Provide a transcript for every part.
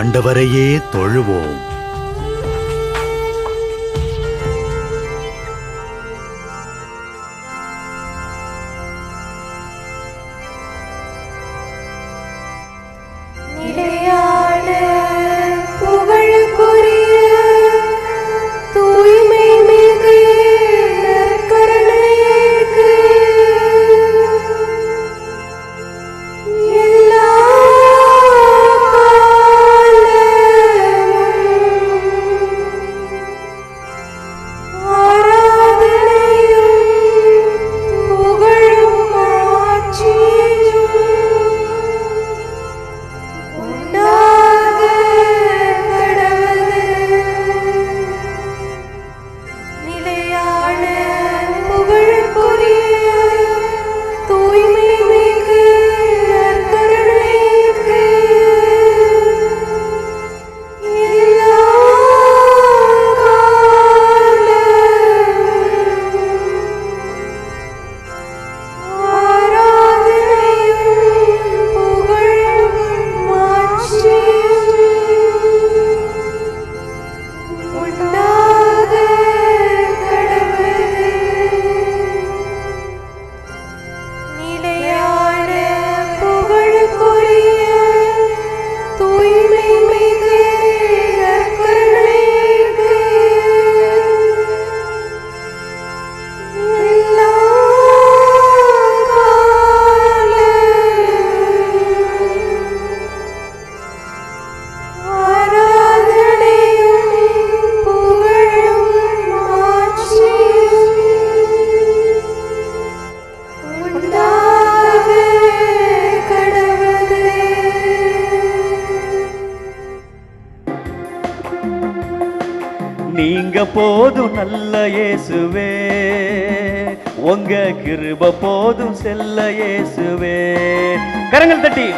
ஆண்டவரையே தொழுவோம். உங்க கிருப போதும் செல்ல இயேசுவே. கரங்கள் தட்டி.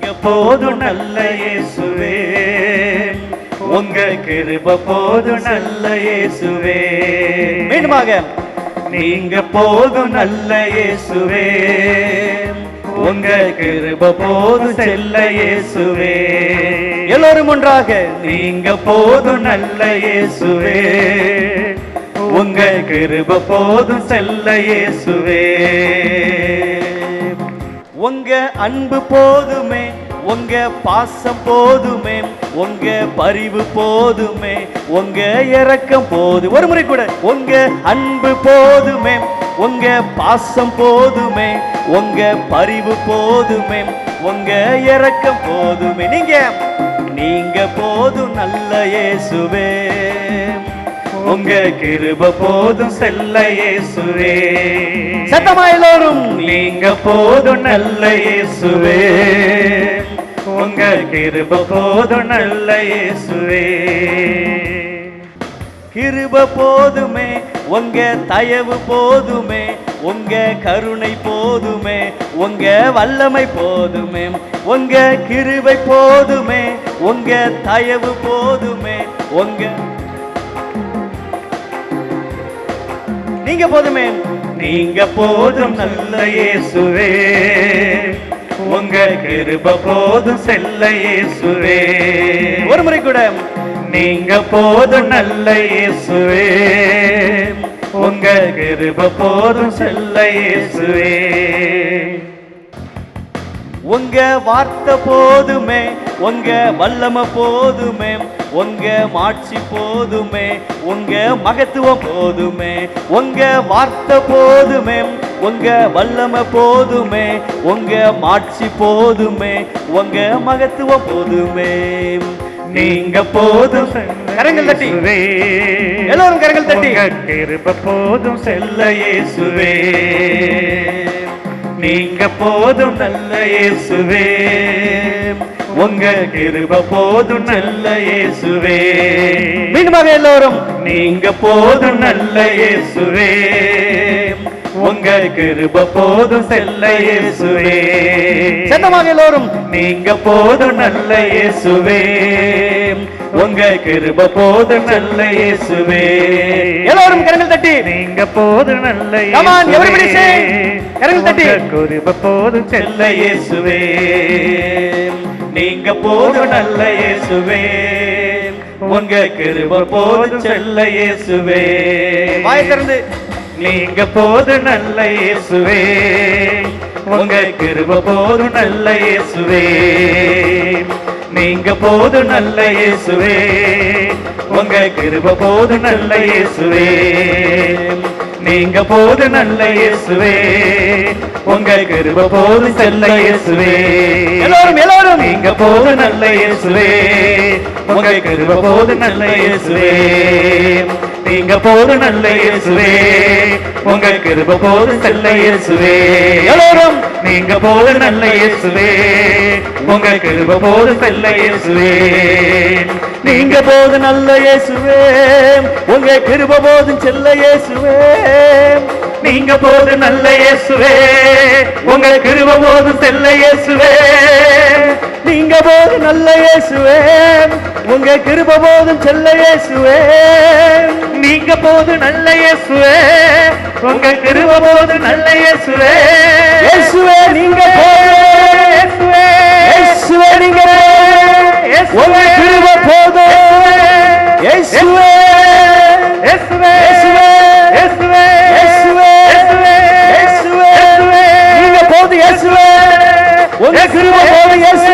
நீங்க போதும் நல்ல இயேசுவே. உங்க கிருப போதும் நல்ல இயேசுவே. மீண்டுமாக. நீங்க போதும் நல்ல இயேசுவே. உங்க கிருப போதும் செல்ல இயேசுவே. எல்லோரும் ஒன்றாக. நீங்க போதும் நல்ல இயேசுவே. உங்க கிருப போதும் செல்ல இயேசுவே. உங்க அன்பு போதுமே உங்க பாசம் போதுமே உங்க பரிவு போதுமே உங்க இறக்கம் போது ஒரு முறை கூட உங்க அன்பு போதுமே உங்க பாசம் போதுமே உங்க பரிவு போதுமே உங்க இறக்கம் போதுமே. நீங்க நீங்க போதும் நல்ல இயேசுவே. உங்க கிருப போதும் செல்ல இயேசுவே. சத்தமா எல்லோரும் நீங்க போதும் நல்ல இயேசுவே. உங்க கிருப போதும் நல்ல இயேசுவே. கிருப போதுமே உங்க தயவு போதுமே உங்க கருணை போதுமே உங்க வல்லமை போதுமே உங்க கிருபை போதுமே உங்க தயவு போதுமே உங்க நீங்க போதுமே. நீங்க போதும் நல்ல இயேசுவே. உங்க கிருப போதும் செல்ல இயேசுவே. ஒரு முறை கூட. நீங்க போதும் நல்ல இயேசுவே. உங்க கிருப போதும் செல்ல இயேசுவே. உங்க வார்த்தை போதுமே உங்க வல்லம போதுமே உங்க மாட்சி போதுமே உங்க மகத்துவம் போதுமே உங்க வார்த்தை போதுமே உங்க வல்லம போதுமே உங்க மாட்சி போதுமே உங்க மகத்துவம் போதுமே. நீங்க போதும் கரங்கள் தட்டி. எல்லாரும் கரங்கள் தட்டி. கிருப போதும் செல்ல இயேசுவே. நீங்க போதும் நல்ல இயேசுவே. உங்க கிருப போதும் நல்ல இயேசுவே. மீண்டுமாக எல்லோரும். நீங்க போதும் நல்ல இயேசுவே. உங்க கிருப போதும் செல்ல இயேசுவே. சத்தமாக எல்லோரும். நீங்க போதும் நல்ல இயேசுவே. உங்க கிருப போதும் நல்ல இயேசுவே எல்லோரும் கரங்கள் தட்டி நீங்க போதும் நல்ல இயேசுவே. everybody sing. கரங்கள் தட்டி. கிருப போதும் செல்ல இயேசுவே நீங்க போதும் நல்ல இயேசுவே உங்க கிருப போதும் செல்ல இயேசுவே வாயை திறந்து நீங்க போது நல்ல இயேசுவே. உங்க கிருப போது நல்ல இயேசுவே. நீங்க போது நல்ல இயேசுவே. உங்க கிருப போது நல்ல இயேசுவே. நீங்க போது நல்ல இயேசுவே. உங்க கிருப போது செல்ல இயேசுவே. எல்லோரும் எல்லோரும். நீங்க போது நல்ல இயேசுவே. உங்க கிருப போது நல்ல இயேசுவே. நீங்க போது நல்ல இயேசுவே. உங்க கிருப போது செல்ல இயேசுவே. எல்லோரும் நீங்க போது நல்ல இயேசுவே. உங்க கிருப போது செல்ல இயேசுவே. நீங்க போது நல்ல இயேசுவே. உங்க கிருப போதும் செல்ல இயேசுவே. நீங்க போது நல்ல இயேசுவே. உங்க கிருப போது செல்ல இயேசுவே. நீங்க போது நல்ல இயேசுவே. உங்க கிருப போதும் செல்ல இயேசுவே. நீங்க போது நல்ல இயேசுவே. உங்க கிருப போது நல்ல இயேசுவே. இயேசுவே நீங்க போதும். இயேசுவே. நீங்க உங்க கிருப போதும். இயேசுவே. இயேசுவே. இயேசுவே. இயேசுவே. இயேசுவே. இயேசுவே. இயேசுவே. நீங்க போதும் இயேசுவே. உங்க கிருப போதும் இயேசுவே.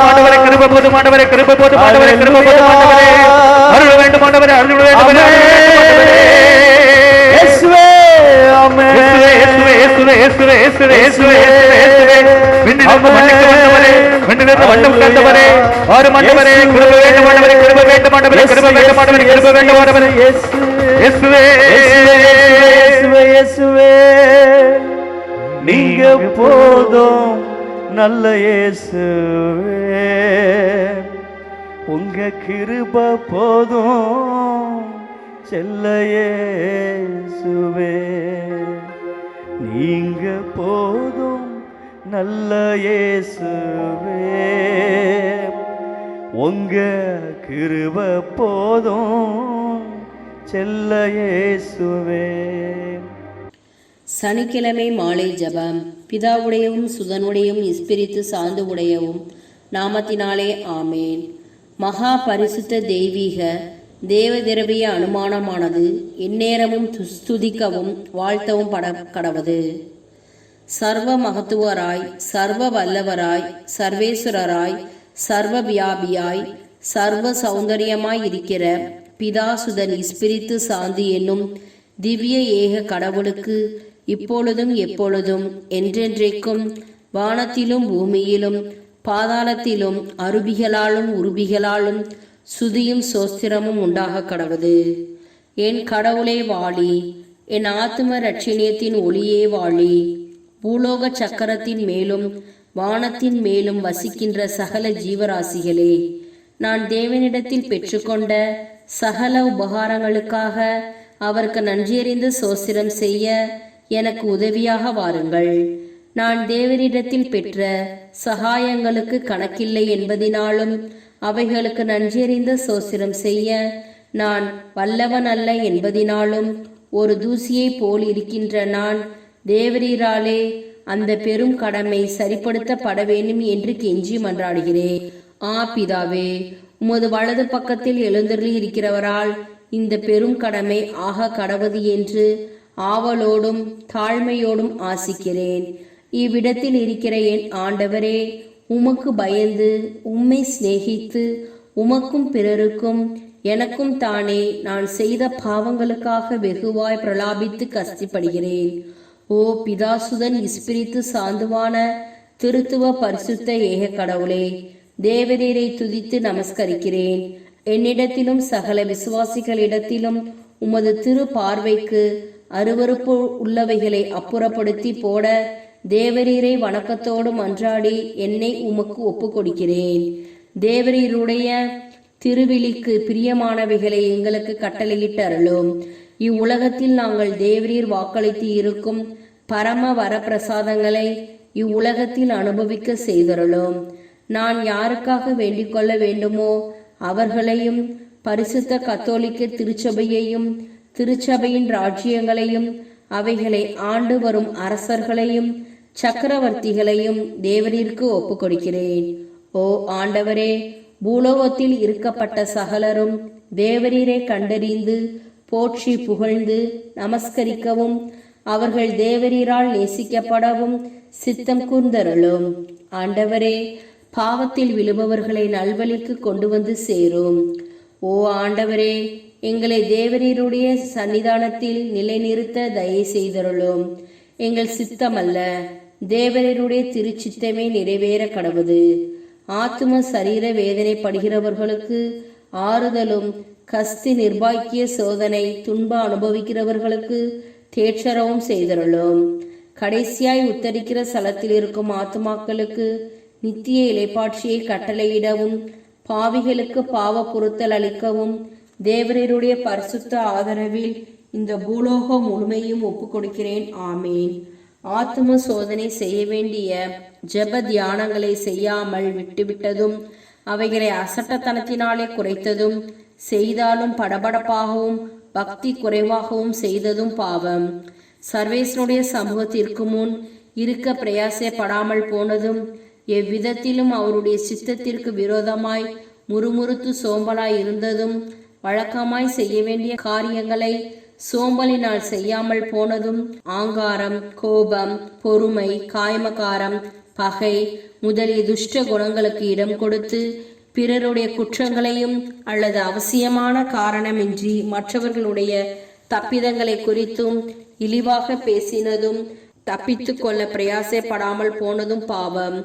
மாண்டவரே கிருப போது மாண்டவரே கிருப போது மாண்டவரே கிருப போது மாண்டவரே. அருள் வேண்டும் மாண்டவரே அருள் வேண்டும் ஆண்டவரே கிருப வேண்டும் ஆண்டவரே கிருப நீங்க போதும் நல்ல இயேசுவே. உங்க கிருப போதும் செல்ல இயேசுவே. நீங்க போதும் நல்ல இயேசுவே. உங்க கிருப போதும் செல்ல இயேசுவே. சனிக்கிழமை மாலை ஜெபம். பிதாவுடையவும் சுதனுடையும் இஸ்பிரித்து சார்ந்து உடையவும் நாமத்தினாலே ஆமேன். மகா பரிசுத்த தெய்வீக தேவதிரவிய அனுமானமானது எந்நேரமும் துஸ்துதிக்கவும் வாழ்த்தவும் பட கடவது. சர்வ மகத்துவராய் சர்வ வல்லவராய் சர்வேஸ்வரராய் சர்வ வியாபியாய் சர்வ சௌந்தரியமாய் இருக்கிற பிதாசுதன் இஸ்பிரித்து சாந்தி என்னும் திவ்ய ஏக கடவுளுக்கு இப்பொழுதும் எப்பொழுதும் என்றென்றைக்கும் வானத்திலும் பூமியிலும் பாதாளத்திலும் அருபிகளாலும் உருபிகளாலும் சுதியும் சோஸ்திரமும் உண்டாக கடவுது என் கடவுளே வாழி என் ஆத்தும ரட்சணியத்தின் ஒளியே வாழி பூலோக சக்கரத்தின் மேலும் வானத்தின் மேலும் வசிக்கின்ற சகல ஜீவராசிகளே நான் தேவனிடத்தில் பெற்றுக்கொண்ட சகல உபகாரங்களுக்காக அவருக்கு நன்றியறிந்து சோசிரம் செய்ய எனக்கு உதவியாக வாருங்கள். நான் தேவரிடத்தில் பெற்ற சகாயங்களுக்கு கணக்கில்லை என்பதினாலும் அவைகளுக்கு நன்றியறிந்த சோசிரம் செய்ய நான் வல்லவன் அல்ல என்பதினாலும் ஒரு தூசியைப் போல் இருக்கின்ற நான் தேவரீராலே அந்த பெரும் கடமை சரிப்படுத்தப்பட வேண்டும் என்று கெஞ்சி மன்றாடுகிறேன். ஆ பிதாவே உமது வலது பக்கத்தில் எழுந்தருளி இருக்கிறவரால் இந்த பெரும் கடமை ஆக கடவது என்று ஆவலோடும் தாழ்மையோடும் ஆசிக்கிறேன். இவ்விடத்தில் இருக்கிற என் ஆண்டவரே உமக்கு பயந்து உம்மை சிநேகித்து உமக்கும் பிறருக்கும் எனக்கும் தானே நான் செய்த பாவங்களுக்காக வெகுவாய் பிரலாபித்து கஸ்திப்படுகிறேன் ஓ பிதாசுதன் இஸ்பிரித்து சாந்துவான திருத்துவ பரிசுத்த ஏக கடவுளே தேவரீரை துதித்து நமஸ்கரிக்கிறேன். என்னிடத்திலும் சகல விசுவாசிகளிடத்திலும் உமது திரு பார்வைக்கு அருவருப்பு உள்ளவைகளை அப்புறப்படுத்தி போட தேவரீரை வணக்கத்தோடு மன்றாடி என்னை உமக்கு ஒப்பு கொடுக்கிறேன் தேவரீருடைய திருவிழிக்கு பிரியமானவைகளை எங்களுக்கு கட்டளையிட்டு அருளும். இவ்வுலகத்தில் நாங்கள் தேவரீர் வாக்களித்து இருக்கும் பரம வரப்பிரசாதங்களை இவ்வுலகத்தில் அனுபவிக்க செய்தருளும். நான் யாருக்காக வேண்டிக் கொள்ள வேண்டுமோ அவர்களையும் பரிசுத்த கத்தோலிக்க திருச்சபையையும் திருச்சபையின் ராஜ்யங்களையும் அவைகளை ஆண்டு வரும் அரசர்களையும் சக்கரவர்த்திகளையும் தேவரிற்கு ஒப்புக் கொடுக்கிறேன் ஓ ஆண்டவரே பூலோகத்தில் இருக்கப்பட்ட சகலரும் தேவரீரை கண்டறிந்து போற்றி புகழ்ந்து நமஸ்கரிக்கவும் அவர்கள் தேவரீரால் நேசிக்கப்படவும் சித்தம் கூர்ந்தருளும். ஆண்டவரே பாவத்தில் விழுபவர்களை நல்வழிக்கு கொண்டு வந்து சேரும். ஓ ஆண்டவரே எங்களை தேவரீருடைய சன்னிதானத்தில் நிலைநிறுத்த தயை செய்தருளும். எங்கள் சித்தமல்ல தேவரீருடைய திருச்சித்தமே நிறைவேற கடவுது. ஆத்ம சரீர வேதனைப்படுகிறவர்களுக்கு ஆறுதலும் கஸ்தி நிர்பாக்கிய சோதனை துன்ப அனுபவிக்கிறவர்களுக்கு தேற்றரவும் செய்தருளும். கடைசியாய் உத்தரிக்கிற ஸ்தலத்தில் இருக்கும் ஆத்துமாக்களுக்கு நித்திய இலைப்பாட்சியை கட்டளையிடவும் பாவிகளுக்கு பாவ பொருத்தல் அளிக்கவும் தேவரீருடைய பரிசுத்த ஆதரவில் இந்த பூலோகம் முழுமையும் ஒப்பு கொடுக்கிறேன் ஆமேன். ஆத்ம சோதனை செய்ய வேண்டிய ஜெப தியானங்களை செய்யாமல் விட்டுவிட்டதும் அவைகளை அசட்டத்தனத்தினாலே குறைத்ததும் செய்தாலும் படபடப்பாகவும் பக்தி குறைவாகவும் செய்ததும் பாவம். சர்வேசனுடைய சமூகத்திற்கு முன் இருக்க பிரயாசப்படாமல் போனதும் எவ்விதத்திலும் அவருடைய சித்தத்திற்கு விரோதமாய் முறுமுறுத்து சோம்பலாய் இருந்ததும் வழக்கமாய் செய்ய வேண்டிய காரியங்களை சோம்பலினால் செய்யாமல் போனதும் ஆங்காரம் கோபம் பொறுமை காய்மகாரம் பகை முதலிய துஷ்ட குணங்களுக்கு இடம் கொடுத்து பிறருடைய குற்றங்களையும் அல்லது அவசியமான காரணமின்றி மற்றவர்களுடைய தப்பிதங்களை குறித்தும் இழிவாக பேசினதும் தப்பித்து கொள்ள பிரயாசப்படாமல் போனதும் பாவம்.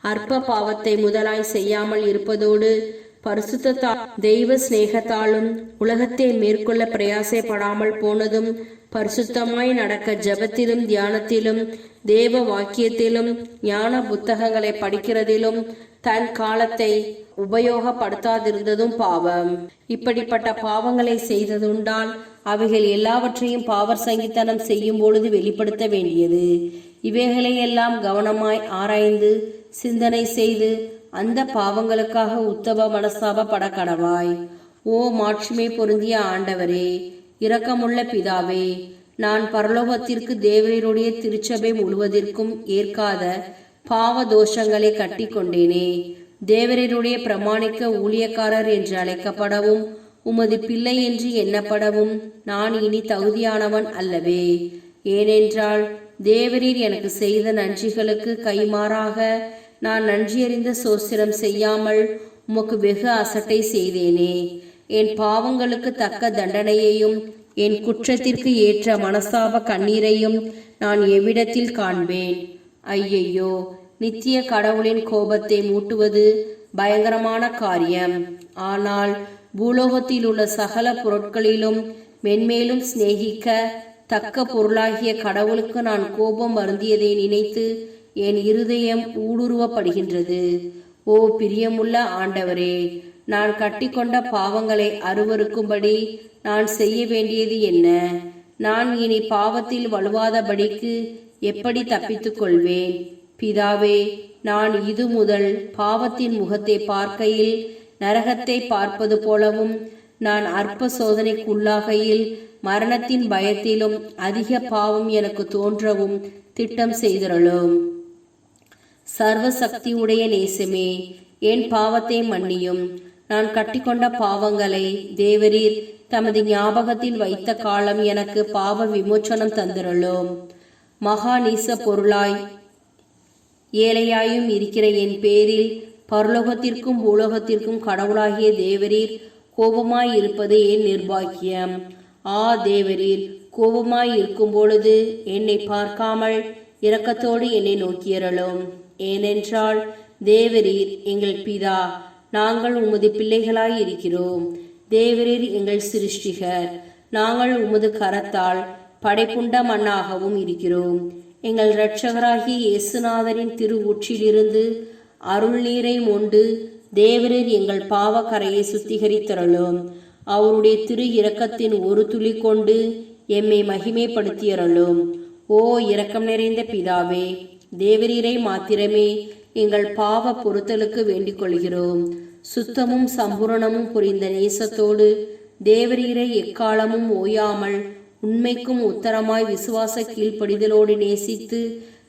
அற்ப பாவத்தை முதலாய் செய்யாமல் இருப்பதோடு பரிசுத்தா தெய்வ சிநேகத்தாலும் உலகத்தை மேற்கொள்ள பிரயாசப்படாமல் போனதும் பரிசுத்தமாய் நடக்க ஜெபத்திலும் தியானத்திலும் தேவ வாக்கியத்திலும் ஞான புத்தகங்களை படிக்கிறதிலும் தன் காலத்தை உபயோகப்படுத்தாதிருந்ததும் பாவம். இப்படிப்பட்ட பாவங்களை செய்ததுண்டால் அவைகள் எல்லாவற்றையும் பாவர் சங்கித்தனம் செய்யும் பொழுது வெளிப்படுத்த வேண்டியது. இவைகளையெல்லாம் கவனமாய் ஆராய்ந்து சிந்தனை செய்து அந்த பாவங்களுக்காக உத்தம மனஸ்தாபப்பட கடவாய் ஓ மாட்சிமை பொருந்திய ஆண்டவரே இரக்கமுள்ள பிதாவே நான் பரலோகத்திற்கு தேவரீருடைய திருச்சபை முழுவதற்கும் ஏற்காத பாவ தோஷங்களை கட்டி கொண்டேனே தேவரீருடைய பிரமாணிக்க ஊழியக்காரர் என்று அழைக்கப்படவும் உமது பிள்ளை என்று எண்ணப்படவும் நான் இனி தகுதியானவன் அல்லவே. ஏனென்றால் தேவரீர் எனக்கு செய்த நன்றிகளுக்கு கைமாறாக நான் நன்றியறிந்த சோஸ்திரம் செய்யாமல் உமக்கு வெகு அசட்டை செய்தேனே. என் பாவங்களுக்கு தக்க தண்டனையையும் என் குற்றத்திற்கு ஏற்ற மனசாப கண்ணீரையும் நான் எவ்விடத்தில் காண்பேன்? ஐயையோ நித்திய கடவுளின் கோபத்தை மூட்டுவது பயங்கரமான காரியம். ஆனால் பூலோகத்தில் உள்ள சகல பொருட்களிலும் மென்மேலும் சிநேகிக்க தக்க பொருளாகிய கடவுளுக்கு நான் கோபம் வருந்தியதை நினைத்து என் இருதயம் ஊடுருவப்படுகின்றது. ஓ பிரியமுள்ள ஆண்டவரே நான் கட்டிக்கொண்ட பாவங்களை அருவருக்கும்படி நான் செய்ய வேண்டியது என்ன? நான் இனி பாவத்தில் வலுவாதபடிக்கு எப்படி தப்பித்துக் கொள்வேன் பிதாவே நான் இது முதல் பாவத்தின் முகத்தை பார்க்கையில் நரகத்தை பார்ப்பது போலவும் நான் அற்ப சோதனைக்குள்ளாகையில் மரணத்தின் பயத்திலும் அதிக பாவம் எனக்கு தோன்றவும் திட்டம் செய்திருளும். சர்வசக்தி உடைய நேசமே. என் பாவத்தை மன்னியும். நான் கட்டிக்கொண்ட பாவங்களை தேவரீர் தமது ஞாபகத்தில் வைத்த காலம் எனக்கு பாவ விமோச்சனம் தந்திரலும் மகா நீச பொருளாய் ஏழையாயும் இருக்கிற என் பேரில் பரலோகத்திற்கும் பூலோகத்திற்கும் கடவுளாகிய தேவரீர் கோபமாய் இருப்பது என் நிர்பாக்கியம். ஆ தேவரீர் கோபமாய் இருக்கும் பொழுது என்னை பார்க்காமல் இரக்கத்தோடு என்னை நோக்கியறலும் ஏனென்றால் தேவரீர் எங்கள் பிதா நாங்கள் உமது பிள்ளைகளாய் இருக்கிறோம் தேவரீர் எங்கள் சிருஷ்டிகர் நாங்கள் உமது கரத்தால் படைப்புண்ட மண்ணாகவும் இருக்கிறோம். எங்கள் இரட்சகராகிய இயேசுநாதரின் திரு ஊற்றிலிருந்து அருள் நீரை மொண்டு தேவரீர் எங்கள் பாவக்கரையை சுத்திகரித்தரலும் அவருடைய திரு இரக்கத்தின் ஒரு துளி கொண்டு எம்மை மகிமைப்படுத்தியரலும் ஓ இரக்கம் நிறைந்த பிதாவே தேவரீரை மாத்திரமே எங்கள் பாவ பொருத்தலுக்கு வேண்டிக் கொள்கிறோம் சுத்தமும் சம்பூரணமும் புரிந்த நேசத்தோடு தேவரீரை எக்காலமும் ஓயாமல் உண்மைக்கும் உத்தரமாய் விசுவாச கீழ்ப்படிதலோடு நேசித்து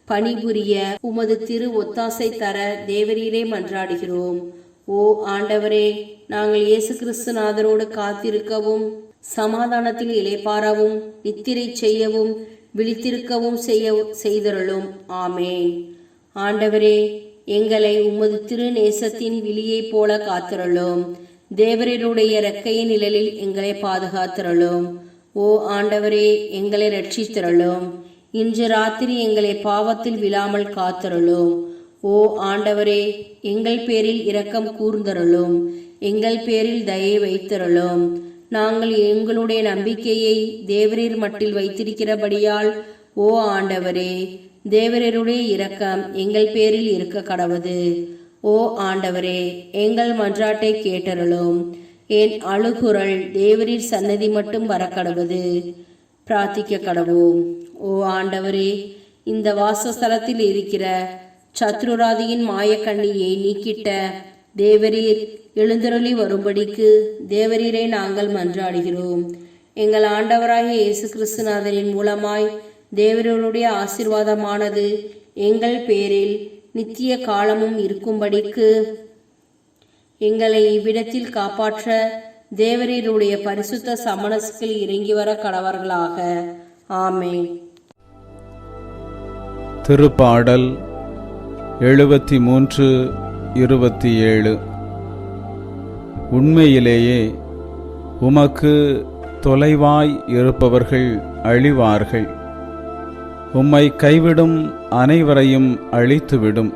பணிபுரிய உமது திரு ஒத்தாசை தர தேவரீரை மன்றாடுகிறோம். ஓ ஆண்டவரே நாங்கள் இயேசு கிறிஸ்துநாதரோடு காத்திருக்கவும் சமாதானத்தில் இளைப்பாறவும் நித்திரை செய்யவும் விழித்திருக்கவும் செய்ய செய்தருளும். ஆமேன். ஆண்டவரே எங்களை உமது திருநேசத்தின் விழியைப் போல காத்திரளும். தேவரருடைய இறக்கையின் நிழலில் எங்களை பாதுகாத்திரளும். ஓ ஆண்டவரே எங்களை ரட்சித்திரளும் இன்று ராத்திரி எங்களை பாவத்தில் விழாமல் காத்திரளும். ஓ ஆண்டவரே எங்கள் பேரில் இரக்கம் கூர்ந்தருளும். எங்கள் பேரில் தயை வைத்திரளும். நாங்கள் எங்களுடைய நம்பிக்கையை தேவரீர் மட்டில் வைத்திருக்கிறபடியால் ஓ ஆண்டவரே தேவரருடைய இரக்கம் எங்கள் பேரில் இருக்க கடவுது. ஓ ஆண்டவரே எங்கள் மன்றாட்டை கேட்டருளும். என் அழுகுரல் தேவரீர் சன்னதி மட்டும் வர கடவுது. பிரார்த்திக்க கடவோம் ஓ ஆண்டவரே இந்த வாசஸ்தலத்தில் இருக்கிற சத்ருராதியின் மாயக்கண்ணியை நீக்கிட்ட தேவரீர் எழுந்தருளி வரும்படிக்கு தேவரீரை நாங்கள் மன்றாடுகிறோம். எங்கள் ஆண்டவராகிய இயேசு கிறிஸ்துநாதரின் மூலமாய் தேவரீருடைய ஆசீர்வாதமானது எங்கள் பேரில் நித்திய காலமும் இருக்கும்படிக்கு எங்களை இவ்விடத்தில் காப்பாற்ற தேவரீருடைய பரிசுத்த சமணஸ்கள் இறங்கி வர கடவர்களாக. ஆமே திருப்பாடல் எழுபத்தி மூன்று இருபத்தி ஏழு. உண்மையிலேயே உமக்கு தொலைவாய் இருப்பவர்கள் அழிவார்கள். உம்மை கைவிடும் அனைவரையும் அழித்துவிடும்.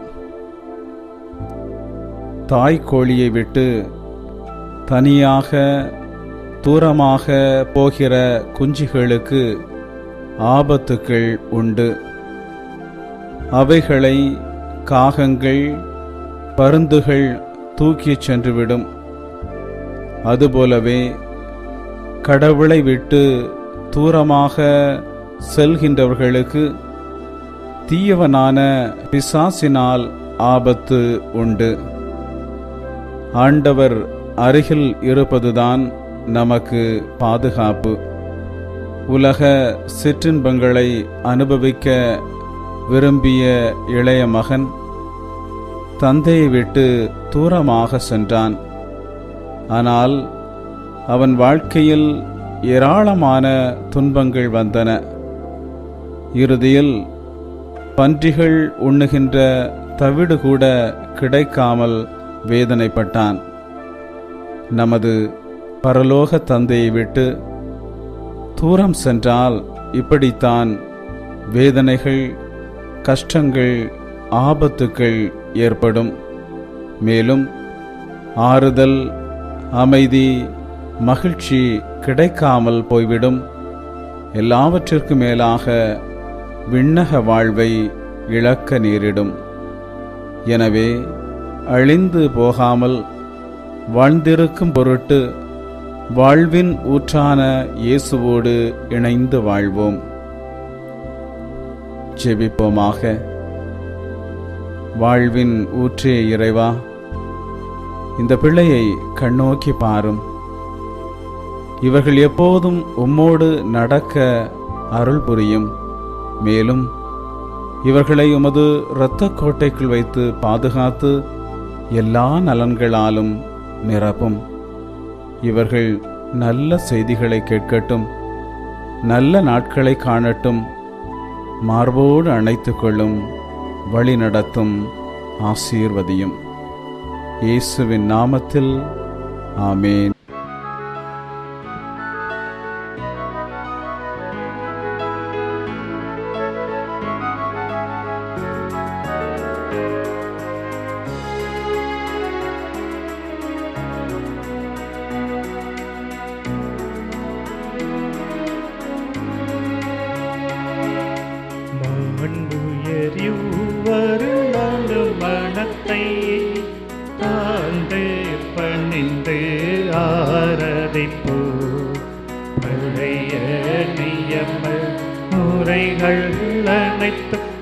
தாய் கோழியை விட்டு தனியாக தூரமாக போகிற குஞ்சுகளுக்கு ஆபத்துக்கள் உண்டு. அவைகளை காகங்கள் பருந்துகள் தூக்கிச் சென்றுவிடும். அதுபோலவே கடவுளை விட்டு தூரமாக செல்கின்றவர்களுக்கு தீயவனான பிசாசினால் ஆபத்து உண்டு. ஆண்டவர் அருகில் இருப்பதுதான் நமக்கு பாதுகாப்பு. உலக சிற்றின்பங்களை அனுபவிக்க விரும்பிய இளைய மகன் தந்தையை விட்டு தூரமாக சென்றான். ஆனால் அவன் வாழ்க்கையில் ஏராளமான துன்பங்கள் வந்தன. இறுதியில் பன்றிகள் உண்ணுகின்ற தவிடு கூட கிடைக்காமல் வேதனைப்பட்டான். நமது பரலோக தந்தையை விட்டு தூரம் சென்றால் இப்படித்தான் வேதனைகள் கஷ்டங்கள் ஆபத்துக்கள் ஏற்படும். மேலும் ஆறுதல் அமைதி மகிழ்ச்சி கிடைக்காமல் போய்விடும். எல்லாவற்றிற்கு மேலாக விண்ணக வாழ்வை இழக்க நேரிடும். எனவே அழிந்து போகாமல் வாழ்ந்திருக்கும் பொருட்டு வாழ்வின் ஊற்றான இயேசுவோடு இணைந்து வாழ்வோம். ஜெபிப்போமாக. வாழ்வின் ஊற்றே இறைவா இந்த பிள்ளையை கண்ணோக்கி பாரும். இவர்கள் எப்போதும் உம்மோடு நடக்க அருள் புரியும். மேலும் இவர்களை உமது இரத்த கோட்டைக்குள் வைத்து பாதுகாத்து எல்லா நலன்களாலும் நிரப்பும். இவர்கள் நல்ல செய்திகளை கேட்கட்டும் நல்ல நாட்களை காணட்டும் மார்போடு அணைத்துக் கொள்ளும். வழிநடத்தும் ஆசீர்வதியும். இயேசுவின் நாமத்தில். ஆமேன்.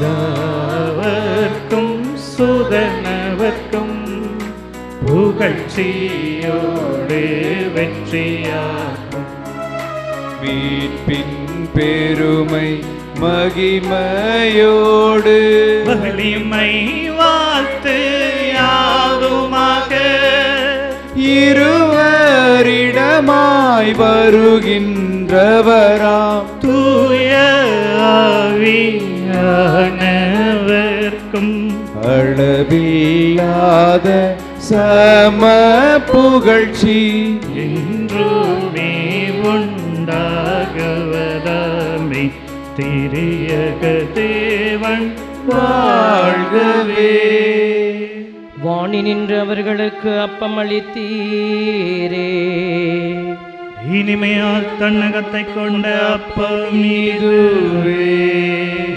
பிதாவர்க்கும் சுதனவர்க்கும் புகழ்ச்சியோடு வெற்றியாகும். மீட்பின் பெருமை மகிமையோடு. வலிமை வாழ்த்து யாதுமாக. இருவரிடமாய் வருகின்றவராம். தூய ஆவியானவர்க்கும் அளவில்லாத சம புகழ்ச்சி. என்றுமே உண்டாகுவதாமே திரியக தேவன் வாழ்கவே. வாணி நின்று அவர்களுக்கு அப்பம் அளித்தீரே இனிமையால் தன்னகத்தை கொண்ட அப்பம் இதுவே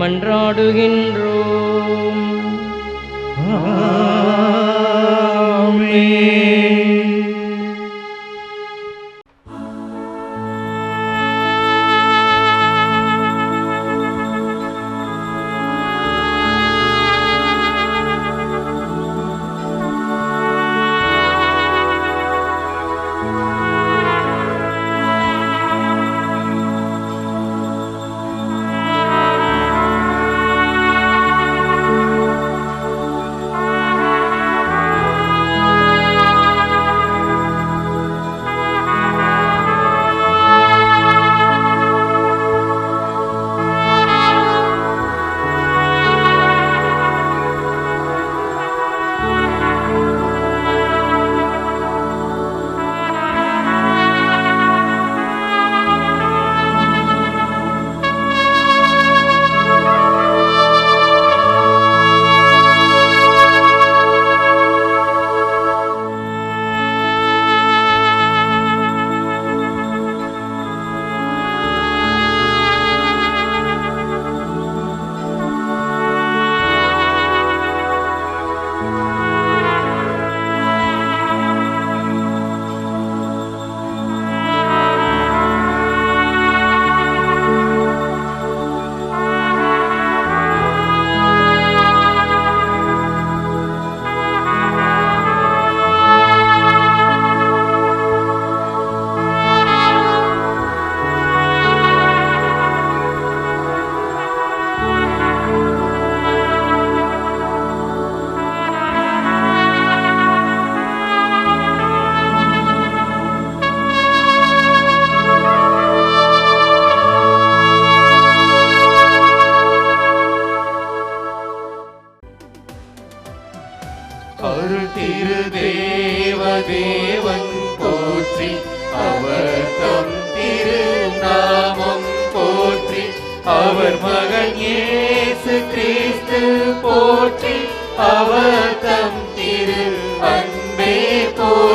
மன்றாடுகின்றோம். அருள்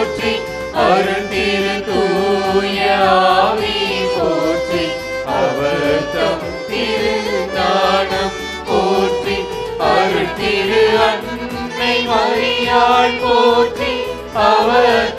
போற்றி அருள் தூயாவி போற்றி அவர் தம் திரு போற்றி அருள் திரு அன்னை மரியாள் போற்றி அவர்